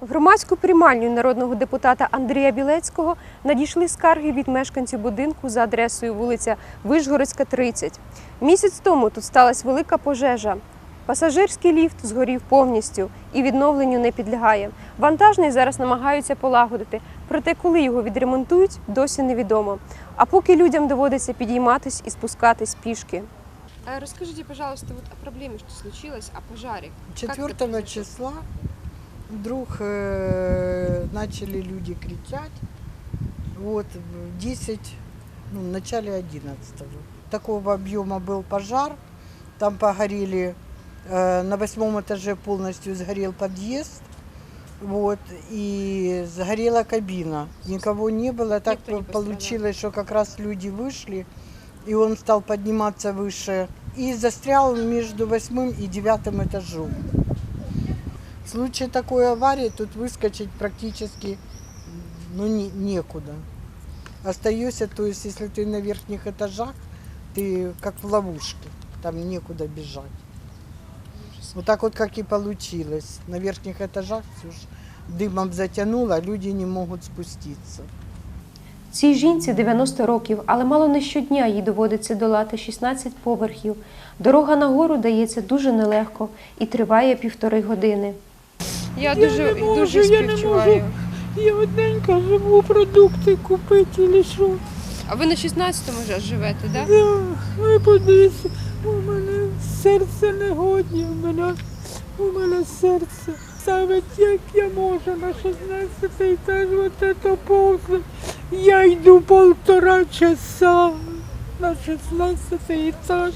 В громадську приймальню народного депутата Андрія Білецького надійшли скарги від мешканців будинку за адресою вулиця Вишгородська, 30. Місяць тому тут сталася велика пожежа. Пасажирський ліфт згорів повністю і відновленню не підлягає. Вантажний зараз намагаються полагодити, проте коли його відремонтують, досі невідомо. А поки людям доводиться підійматись і спускатись пішки. Розкажіть, пожалуйста, вот о проблеме, что случилось, о пожаре. 4 числа вдруг э, начали люди кричать. Вот в 10, ну, в начале 11 Такого объема был пожар. Там погорели, э, на восьмом этаже полностью сгорел подъезд. Вот, и сгорела кабина. Никого не было. Так Никто не получилось, что как раз люди вышли, и он стал подниматься выше и застрял между восьмым и девятым этажом. В случае такой аварии тут выскочить практически ну, не- некуда. Остаешься, то есть если ты на верхних этажах, ты как в ловушке, там некуда бежать. Вот так вот как и получилось. На верхних этажах всё ж дымом затянуло, а люди не могут спуститься. Цій жінці 90 років, але мало не щодня їй доводиться долати 16 поверхів. Дорога нагору дається дуже нелегко і триває півтори години. Я дуже- не можу, дуже я не співчуваю. Я одненька живу продукти купити или що. А ви на 16-му вже живете, так? Да, ой, подивіться, у мене серце не годні, у мене, у мене серце. Саме як я можу на 16 етаж вот это повзати. Я йду полтора часа на 16 етаж.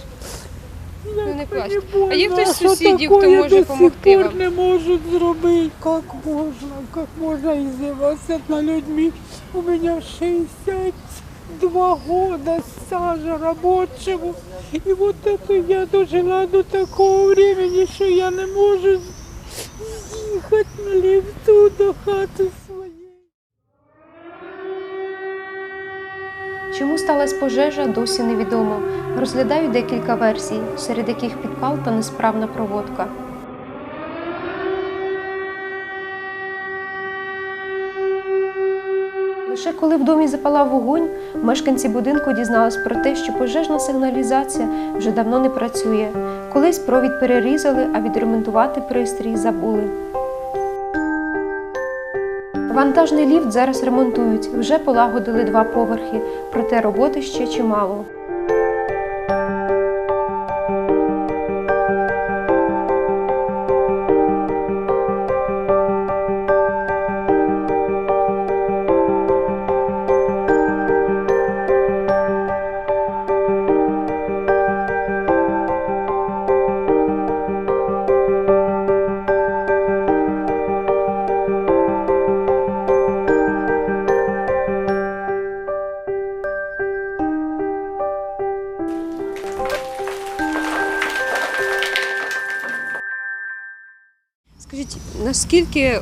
Ну, не плачте. А є хтось з сусідів, хто може до сих пор вам? не можуть зробити. Як можна, як можна издеваться над людьми? У мене 62 года стажа рабочего. И вот это я дожила до такого времени, що я не можу їхати на ліфту до хати своєї. Чому сталася пожежа, досі невідомо. Розглядають декілька версій, серед яких підпал та несправна проводка. Лише коли в домі запалав вогонь, мешканці будинку дізнались про те, що пожежна сигналізація вже давно не працює. Колись провід перерізали, а відремонтувати пристрій забули. Вантажний ліфт зараз ремонтують. Вже полагодили два поверхи, проте роботи ще чимало. Скажіть, наскільки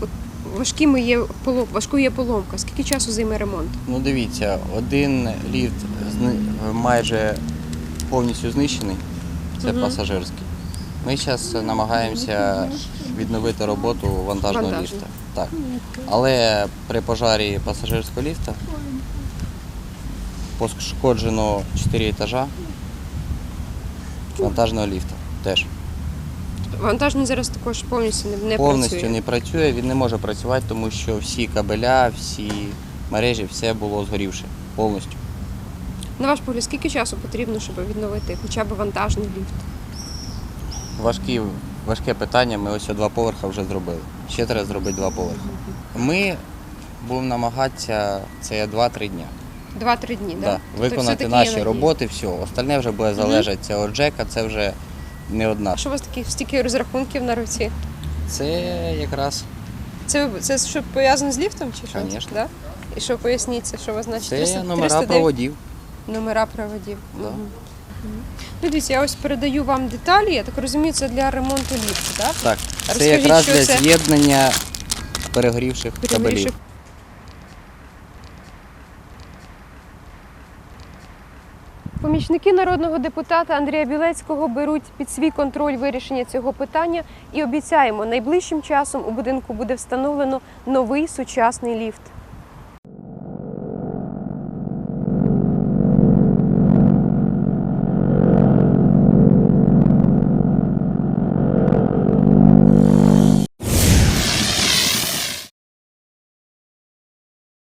важкими є полом, важкою є поломка? Скільки часу займе ремонт? Ну дивіться, один ліфт майже повністю знищений, це Мгм. пасажирський. Ми зараз намагаємося відновити роботу вантажного Вантажного. ліфта. Так. Але при пожарі пасажирського ліфта пошкоджено 4 етажа вантажного ліфта теж. Вантажний зараз також повністю не, не Повністю працює. не працює, він не може працювати, тому що всі кабеля, всі мережі, все було згорівше повністю. На ваш погляд, скільки часу потрібно, щоб відновити хоча б вантажний ліфт? Важкі, важке питання. Ми ось два поверха вже зробили. Ще треба зробити два поверхи. Ми будемо намагатися це 2-3 дня. Два-три дні, Да. да? Тобто Виконати все-таки є наші надія. роботи, все. Остальне вже буде залежати це від Джека, це вже не одна. Що у вас таких стільки розрахунків на руці? Це якраз Це, це що пов'язано з ліфтом чи що? Конечно. Да? І що поясніть, це що у вас значить? це 300 номера 309? проводів. Номера проводів. Да. Мгм. Ну, дивіться, я ось передаю вам деталі. Я так розумію, це для ремонту ліфту, так? Так, це Розкажіть, якраз для це? з'єднання перегорівших кабелів. Помічники народного депутата Андрія Білецького беруть під свій контроль вирішення цього питання і обіцяємо, найближчим часом у будинку буде встановлено новий сучасний ліфт.